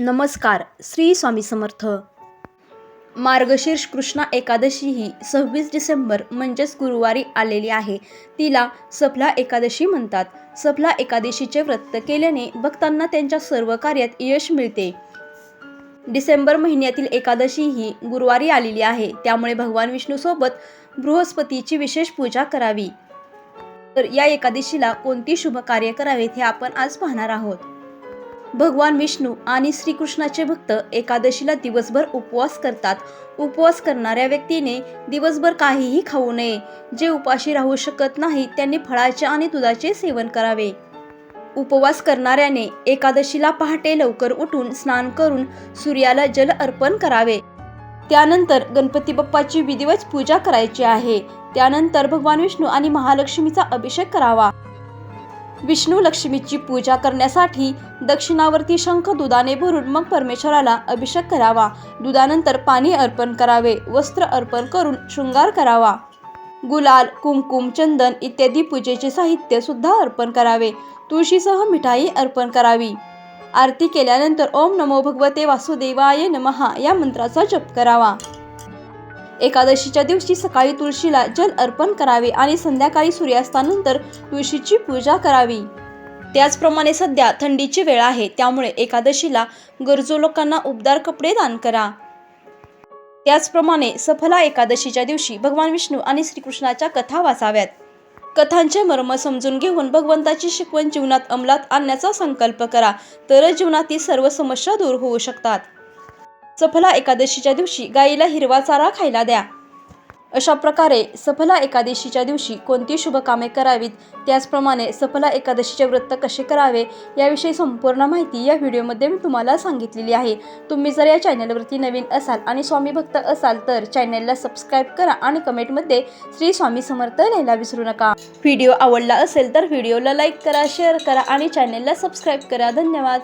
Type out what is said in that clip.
नमस्कार श्री स्वामी समर्थ. मार्गशीर्ष कृष्णा एकादशी ही सव्वीस डिसेंबर म्हणजेच गुरुवारी आलेली आहे. तिला सफला एकादशी म्हणतात. सफला एकादशीचे व्रत केल्याने भक्तांना त्यांच्या सर्व कार्यात यश मिळते. डिसेंबर महिन्यातील एकादशी ही गुरुवारी आलेली आहे. त्यामुळे भगवान विष्णूसोबत बृहस्पतीची विशेष पूजा करावी. तर या एकादशीला कोणती शुभ कार्य करावेत हे आपण आज पाहणार आहोत. भगवान विष्णू आणि श्रीकृष्णाचे भक्त एकादशीला दिवसभर उपवास करतात. उपवास करणाऱ्या व्यक्तीने दिवसभर काहीही खाऊ नये. जे उपाशी राहू शकत नाही त्यांनी फळाचे आणि दुधाचे सेवन करावे. उपवास करणाऱ्याने एकादशीला पहाटे लवकर उठून स्नान करून सूर्याला जल अर्पण करावे. त्यानंतर गणपती बाप्पाची विधिवत पूजा करायची आहे. त्यानंतर भगवान विष्णू आणि महालक्ष्मीचा अभिषेक करावा. विष्णू लक्ष्मीची पूजा करण्यासाठी दक्षिणावर्ती शंख दुधाने भरून मग परमेश्वराला अभिषेक करावा. दुधानंतर पाणी अर्पण करावे वस्त्र अर्पण करून शृंगार करावा. गुलाल कुंकुम चंदन इत्यादी पूजेचे साहित्य सुद्धा अर्पण करावे. तुळशीसह मिठाई अर्पण करावी. आरती केल्यानंतर ओम नमो भगवते वासुदेवाय नमहा या मंत्राचा जप करावा. एकादशीच्या दिवशी सकाळी तुळशीला जल अर्पण करावे आणि संध्याकाळी सूर्यास्तानंतर तुळशीची पूजा करावी. त्याचप्रमाणे सध्या थंडीची वेळ आहे त्यामुळे एकादशीला गरजू लोकांना उबदार कपडे दान करा. त्याचप्रमाणे सफला एकादशीच्या दिवशी भगवान विष्णू आणि श्रीकृष्णाच्या कथा वाचाव्यात. कथांचे मर्म समजून घेऊन भगवंताची शिकवण जीवनात अंमलात आणण्याचा संकल्प करा तरच जीवनातील सर्व समस्या दूर होऊ शकतात. सफला एकादशीच्या दिवशी गाईला हिरवा चारा खायला द्या. अशा प्रकारे सफला एकादशीच्या दिवशी कोणती शुभकामे करावीत? त्याचप्रमाणे सफला एकादशीचे व्रत कसे करावे? याविषयी संपूर्ण माहिती या व्हिडिओमध्ये मी तुम्हाला सांगितलेली आहे. तुम्ही जर या चॅनलवरती नवीन असाल आणि स्वामी भक्त असाल तर चॅनलला सबस्क्राईब करा आणि कमेंटमध्ये श्री स्वामी समर्थ लिहायला विसरू नका. व्हिडिओ आवडला असेल तर व्हिडिओला लाईक करा शेअर करा आणि चॅनलला सबस्क्राईब करा. धन्यवाद.